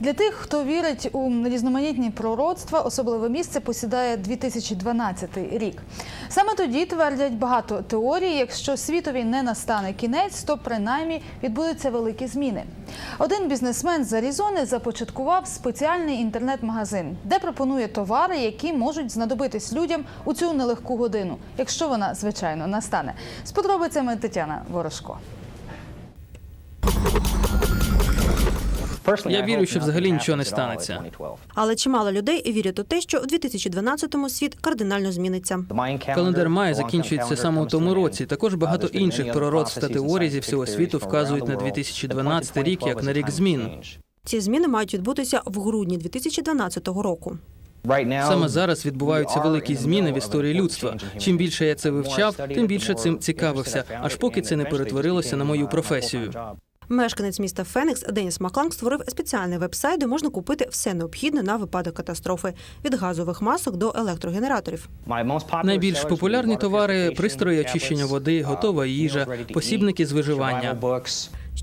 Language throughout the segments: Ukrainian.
Для тих, хто вірить у різноманітні пророцтва, особливе місце посідає 2012 рік. Саме тоді твердять багато теорій, якщо світові не настане кінець, то принаймні відбудуться великі зміни. Один бізнесмен з Аризони започаткував спеціальний інтернет-магазин, де пропонує товари, які можуть знадобитись людям у цю нелегку годину, якщо вона звичайно настане. З подробицями Тетяна Ворожко. Я вірю, що взагалі нічого не станеться. Але чимало людей вірять у те, що у 2012-му світ кардинально зміниться. Календар Майя закінчується саме у тому році. Також багато інших пророцтв та теорій зі всього світу вказують на 2012 рік як на рік змін. Ці зміни мають відбутися в грудні 2012 року. Саме зараз відбуваються великі зміни в історії людства. Чим більше я це вивчав, тим більше цим цікавився, аж поки це не перетворилося на мою професію. Мешканець міста Фенікс Деніс Макланг створив спеціальний веб-сайт, де можна купити все необхідне на випадок катастрофи від газових масок до електрогенераторів. Найбільш популярні товари пристрої очищення води, готова їжа, посібники з виживання.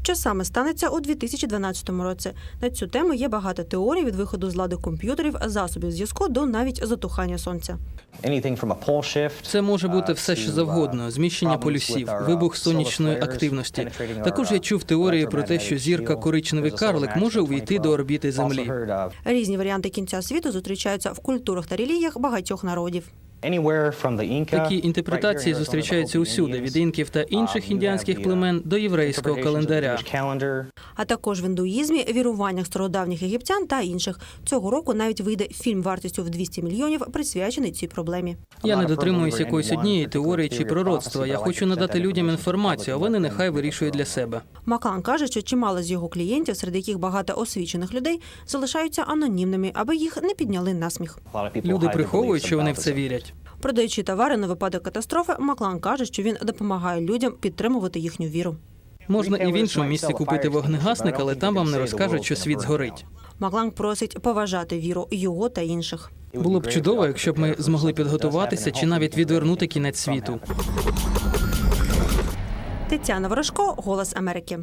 Що саме станеться у 2012 році? На цю тему є багато теорій від виходу з ладу комп'ютерів, засобів зв'язку до навіть затухання сонця. Це може бути все, що завгодно: зміщення полюсів, вибух сонячної активності. Також я чув теорії про те, що зірка коричневий карлик може увійти до орбіти Землі. Різні варіанти кінця світу зустрічаються в культурах та релігіях багатьох народів. Такі інтерпретації зустрічаються усюди, від інків та інших індіанських племен до єврейського календаря. А також в індуїзмі, віруваннях стародавніх єгиптян та інших. Цього року навіть вийде фільм вартістю в 200 мільйонів, присвячений цій проблемі. Я не дотримуюсь якоїсь однієї теорії чи пророцтва. Я хочу надати людям інформацію, а вони нехай вирішують для себе. Маклан каже, що чимало з його клієнтів, серед яких багато освічених людей, залишаються анонімними, аби їх не підняли на сміх. Люди приховують, що вони в це вірять. Продаючи товари на випадок катастрофи, Маклан каже, що він допомагає людям підтримувати їхню віру. Можна і в іншому місці купити вогнегасник, але там вам не розкажуть, що світ згорить. Маклан просить поважати віру його та інших. Було б чудово, якщо б ми змогли підготуватися чи навіть відвернути кінець світу. Тетяна Ворожко, Голос Америки.